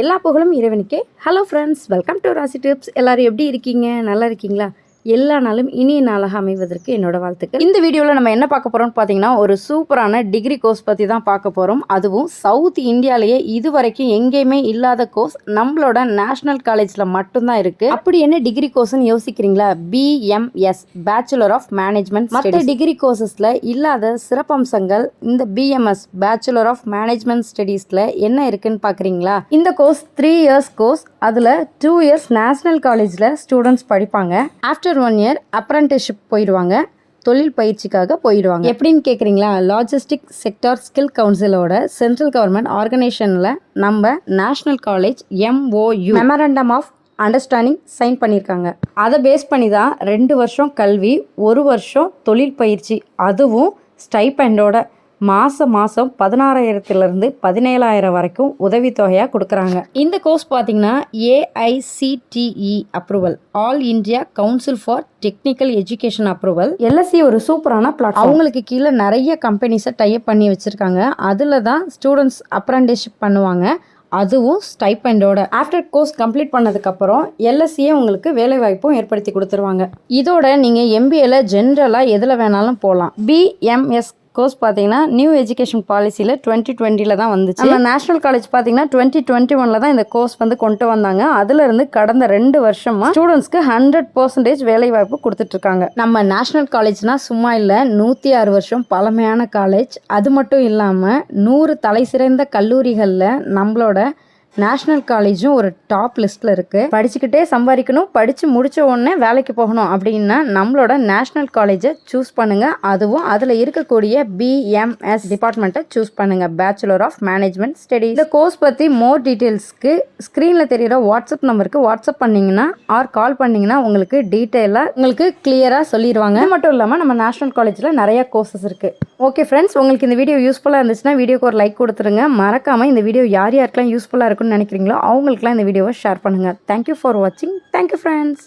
எல்லா புகழும் இறைவனுக்கே. Hello friends welcome to Rasi tips எல்லாரும் எப்படி இருக்கீங்க? நல்லா இருக்கீங்களா? எல்லா நாளும் இனிய நாளாக அமைவதற்கு என்னோட வாழ்த்துக்கள். இந்த வீடியோவில் நம்ம என்ன பார்க்க போகிறோம்னு பார்த்தீங்கன்னா ஒரு சூப்பரான டிகிரி கோர்ஸ் பற்றி தான் பார்க்க போகிறோம் அதுவும் சவுத் இந்தியாவிலேயே இது வரைக்கும் எங்கேயுமே இல்லாத கோர்ஸ் நம்மளோட நேஷனல் காலேஜில் மட்டும்தான் இருக்குது அப்படி என்ன டிகிரி கோர்ஸ்னு யோசிக்கிறீங்களா? பிஎம்எஸ் பேச்சுலர் ஆஃப் மேனேஜ்மெண்ட் மற்ற டிகிரி கோர்சஸில் இல்லாத சிறப்பம்சங்கள் இந்த பிஎம்எஸ் பேச்சுலர் ஆஃப் மேனேஜ்மெண்ட் ஸ்டடீஸில் என்ன இருக்குன்னு பார்க்குறீங்களா இந்த கோர்ஸ் த்ரீ இயர்ஸ் கோர்ஸ் அதில் டூ இயர்ஸ் நேஷ்னல் காலேஜில் ஸ்டூடெண்ட்ஸ் படிப்பாங்க. ஆஃப்டர் ஒன் இயர் அப்ரண்டிஷிப் போயிடுவாங்க. தொழில் பயிற்சிக்காக போயிடுவாங்க. எப்படின்னு கேட்குறீங்களா லாஜிஸ்டிக் செக்டார் ஸ்கில் கவுன்சிலோட சென்ட்ரல் கவர்மெண்ட் ஆர்கனைசேஷனில் நம்ம national college MOU memorandum of understanding sign பண்ணியிருக்காங்க அதை பேஸ் பண்ணி தான் ரெண்டு வருஷம் கல்வி ஒரு வருஷம் தொழில் பயிற்சி அதுவும் ஸ்டைபெண்டோட மாதம் மாதம் பதினாறாயிரத்துலேருந்து பதினேழாயிரம் வரைக்கும் உதவித்தொகையாக கொடுக்குறாங்க. இந்த கோர்ஸ் பார்த்தீங்கன்னா AICTE approval all India council for technical education approval LSC ஒரு சூப்பரான பிளாட் அவங்களுக்கு கீழே நிறைய கம்பெனிஸை டைப் பண்ணி வச்சுருக்காங்க. அதில் தான் ஸ்டூடெண்ட்ஸ் அப்ரண்டிஸ்ஷிப் பண்ணுவாங்க. அதுவும் ஸ்டைப்பண்டோட ஆஃப்டர் கோர்ஸ் கம்ப்ளீட் பண்ணதுக்கப்புறம் எல்எஸ்சியே உங்களுக்கு வேலை வாய்ப்பும் ஏற்படுத்தி கொடுத்துருவாங்க. இதோட நீங்கள் எம்பிஏல ஜென்ரலாக எதில் வேணாலும் போகலாம் பிஎம்எஸ் கோர்ஸ் பார்த்தீங்கன்னா நியூ எஜுகேஷன் பாலிசியில் டுவெண்ட்டி டுவெண்ட்டியில் தான் வந்துச்சு. நம்ம நேஷனல் காலேஜ் பார்த்தீங்கன்னா டுவெண்ட்டி டுவெண்ட்டி ஒனில் தான் இந்த கோர்ஸ் வந்து கொண்டு வந்தாங்க. அதுலேருந்து கடந்த ரெண்டு வருஷமாக ஸ்டூடெண்ட்ஸ்க்கு ஹண்ட்ரட் பர்சன்டேஜ் வேலை வாய்ப்பு கொடுத்துட்ருக்காங்க. நம்ம நேஷனல் காலேஜ்னால் சும்மா இல்லை நூற்றி ஆறு வருஷம் பழமையான காலேஜ். அது மட்டும் இல்லாமல் நூறு தலை சிறந்த கல்லூரிகளில் நம்மளோட நேஷ்னல் காலேஜும் ஒரு டாப் லிஸ்ட்டில் இருக்குது படிச்சுக்கிட்டே சம்பாதிக்கணும் படித்து முடித்த உடனே வேலைக்கு போகணும் அப்படின்னா நம்மளோட நேஷ்னல் காலேஜை சூஸ் பண்ணுங்கள் அதுவும் அதில் இருக்கக்கூடிய பிஎம்எஸ் டிபார்ட்மெண்ட்டை சூஸ் பண்ணுங்கள் பேச்சுலர் ஆஃப் மேனேஜ்மெண்ட் ஸ்டடி இந்த கோர்ஸ் பற்றி மோர் டீட்டெயில்ஸ்க்கு ஸ்க்ரீனில் தெரிகிற வாட்ஸ்அப் நம்பருக்கு வாட்ஸ்அப் பண்ணிங்கன்னா ஆர் கால் பண்ணிங்கன்னா உங்களுக்கு டீட்டெயிலாக உங்களுக்கு கிளியராக சொல்லிடுவாங்க அது மட்டும் இல்லாமல் நம்ம நேஷனல் காலேஜில் நிறைய கோர்சஸ் இருக்குது ஓகே ஃப்ரெண்ட்ஸ் உங்களுக்கு இந்த வீடியோ யூஸ்ஃபுல்லாக இருந்துச்சுன்னா வீடியோக்கு ஒரு லைக் கொடுத்துருங்க. மறக்காமல் இந்த வீடியோ யார் யாருக்கெல்லாம் யூஸ்ஃபுல்லாக இருக்குன்னு நினைக்கிறீங்களோ அவங்களுக்குலாம் இந்த வீடியோவை ஷேர் பண்ணுங்கள் தேங்க்யூ ஃபார் வாட்சிங் தேங்க்யூ ஃப்ரெண்ட்ஸ்